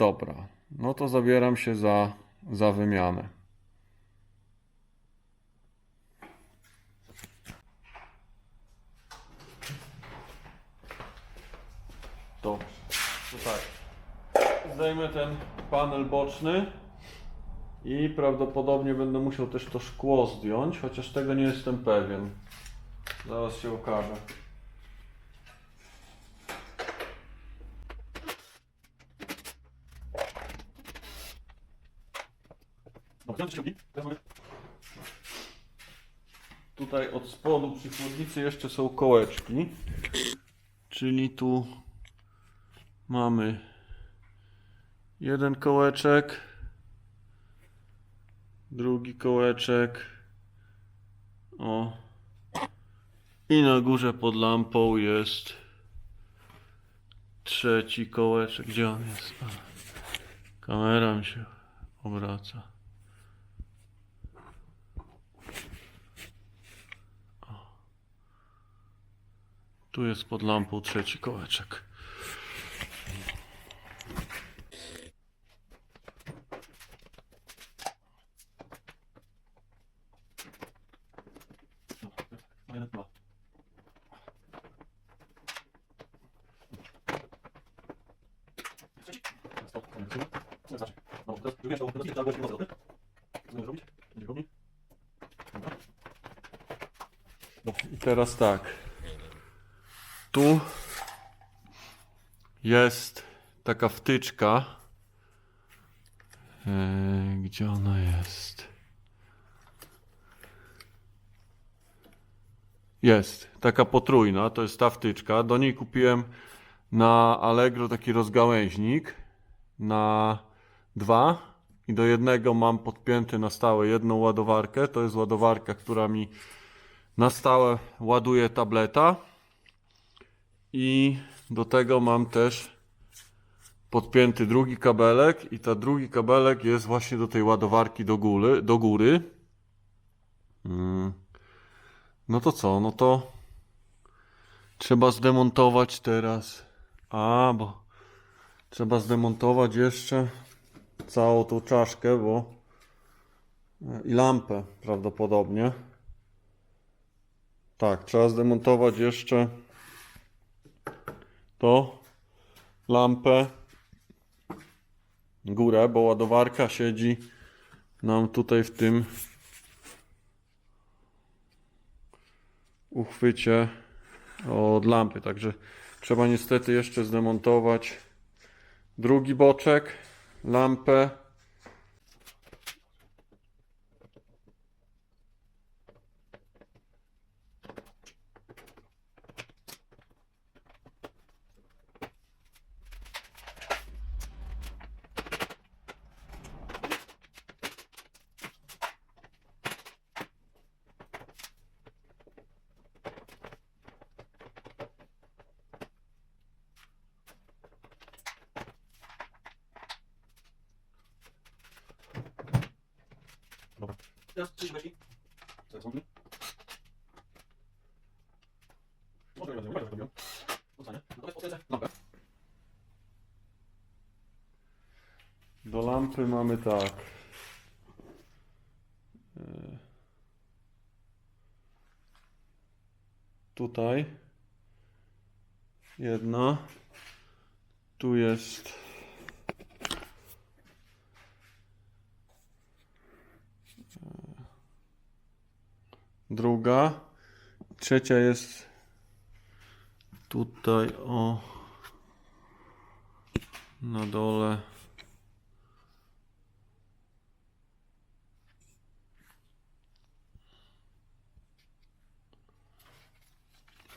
Dobra, no to zabieram się za, za wymianę. Dobrze, to tak. Zdejmę ten panel boczny i prawdopodobnie będę musiał też to szkło zdjąć, chociaż tego nie jestem pewien. Zaraz się okaże. Tutaj od spodu przy chłodnicy jeszcze są kołeczki. Czyli tu mamy jeden kołeczek, drugi kołeczek. O. I na górze pod lampą jest trzeci kołeczek. Gdzie on jest? Kamera mi się obraca. Tu jest pod lampą trzeci kołeczek. I teraz tak. Tu jest taka wtyczka. Eee, gdzie ona jest? Jest, taka potrójna, to jest ta wtyczka. Do niej kupiłem na Allegro taki rozgałęźnik na dwa i do jednego mam podpięty na stałe jedną ładowarkę. To jest ładowarka, która mi na stałe ładuje tableta. I do tego mam też podpięty drugi kabelek i ta drugi kabelek jest właśnie do tej ładowarki do góry. Do góry. Mm. No to co? No to trzeba zdemontować teraz. A, bo trzeba zdemontować jeszcze całą tą czaszkę, bo i lampę prawdopodobnie. Tak, trzeba zdemontować jeszcze to lampę górę, bo ładowarka siedzi nam tutaj w tym uchwycie od lampy, także trzeba niestety jeszcze zdemontować drugi boczek, lampę Teraz trzy śmieci. Co jest mogli? Może nie będę robił. Zostanie. Natomiast potwierdzę lampę. Do lampy mamy tak. E, Tutaj jedna. Tu jest druga. Trzecia jest tutaj o na dole.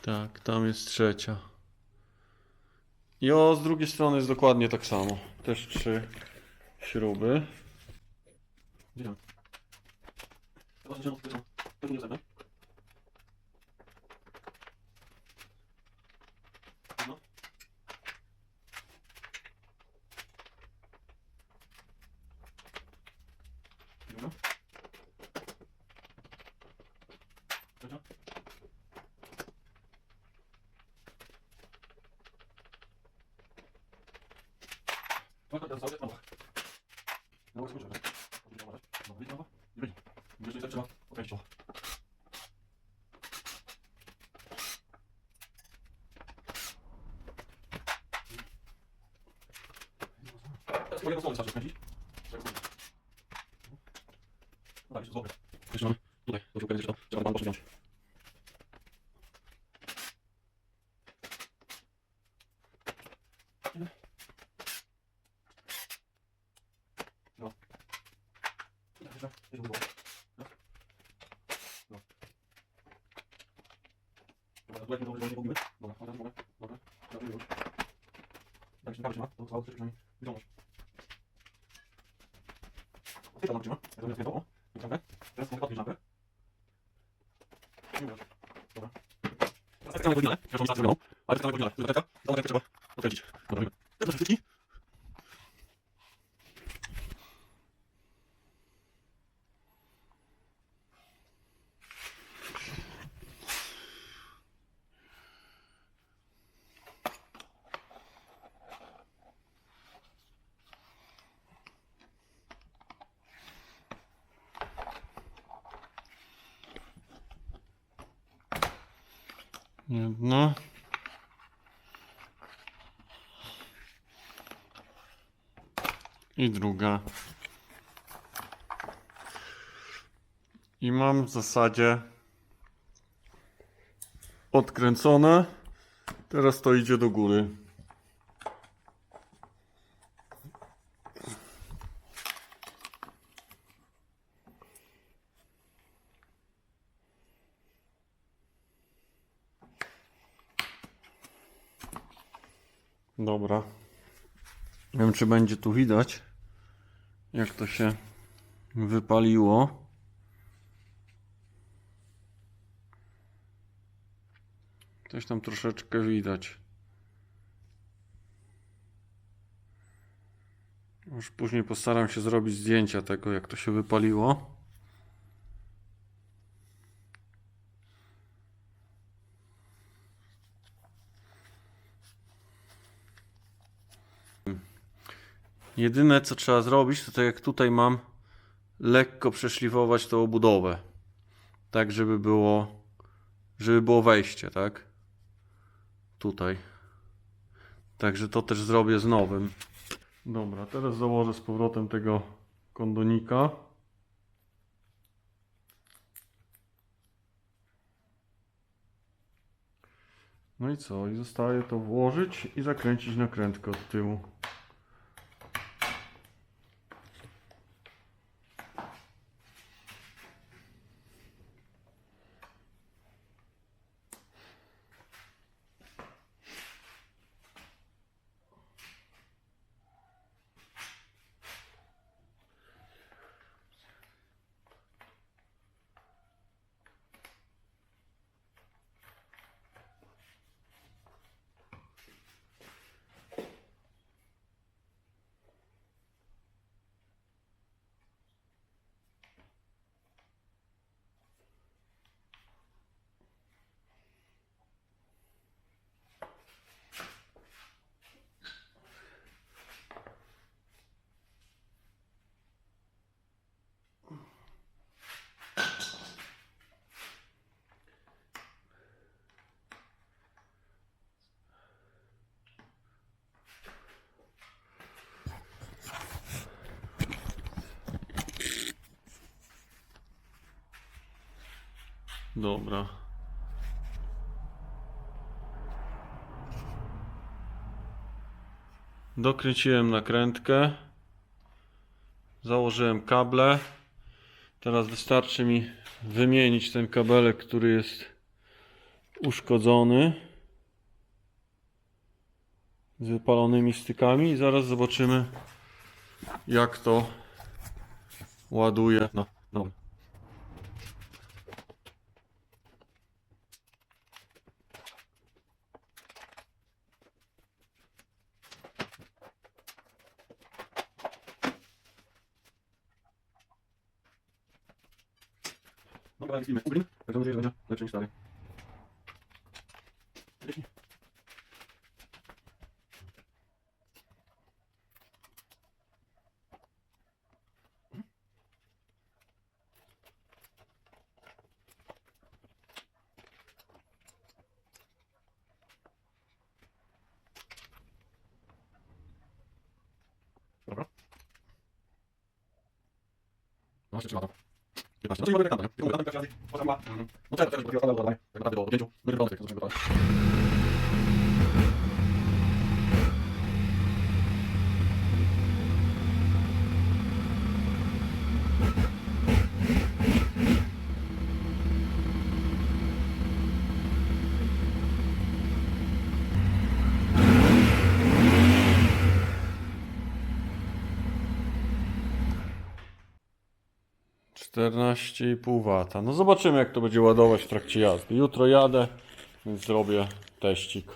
Tak, tam jest trzecia. I o, z drugiej strony jest dokładnie tak samo. Też trzy śruby. Gdzie tam? Chyba, że to to nie zęby. No. Dobra. Trzecia. Dobra, teraz sobie, dobra. No, żeby. Dobra, no, wyjdź, no, i wyjdź. Wiesz, że trzeba określić to. Teraz po jedną stronę wystarczy skręcić. Tak. No, tak, jest dobre. Jeszcze mamy tutaj, do żółka, jeszcze to, trzeba pan proszę wziąć. No. Jeszcze, jeszcze było. No. No. Dobra, dobrze, nie pomogimy. Dobra, dobra, dobra, dobra. Dobra, już. Tak się nie ma, to cały przynajmniej wiadomość. Ty tam trzyma, ja to nie o, wyciągę. Teraz mogę podnieść lampę. Nie umiesz. Dobra. Teraz tak samo podniosę, ja mam zrobioną, ale tak samo podniosę. Tylko taka, tą rękę trzeba odkręcić. Dobra, robimy. Teraz wszystkich. Jedna. I druga. I mam w zasadzie odkręcone. Teraz to idzie do góry. Dobra. Nie wiem, czy będzie tu widać, jak to się wypaliło. Coś tam troszeczkę widać. Już później postaram się zrobić zdjęcia tego, jak to się wypaliło. Jedyne co trzeba zrobić, to tak jak tutaj mam, lekko przeszlifować tą obudowę. Tak, żeby było, żeby było wejście, tak? Tutaj. Także to też zrobię z nowym. Dobra, teraz założę z powrotem tego kondonika. No i co? I zostaje to włożyć i zakręcić nakrętkę od tyłu. Dobra. Dokręciłem nakrętkę. Założyłem kable. Teraz wystarczy mi wymienić ten kabelek, który jest uszkodzony. Z wypalonymi stykami i zaraz zobaczymy jak to ładuje. No. No, Давайте фильмы. Блин, это уже звонят, даже не стали. Dobra. No, jeszcze trzeba to. 15. No to i nie? Tylko mówię, tam razy, potem ma. No czekaj, takiego ładowałem, tak naprawdę do 5 minut wątek, to gotowe. Czternaście i pół wata. No zobaczymy jak to będzie ładować w trakcie jazdy. Jutro jadę, więc zrobię teścik.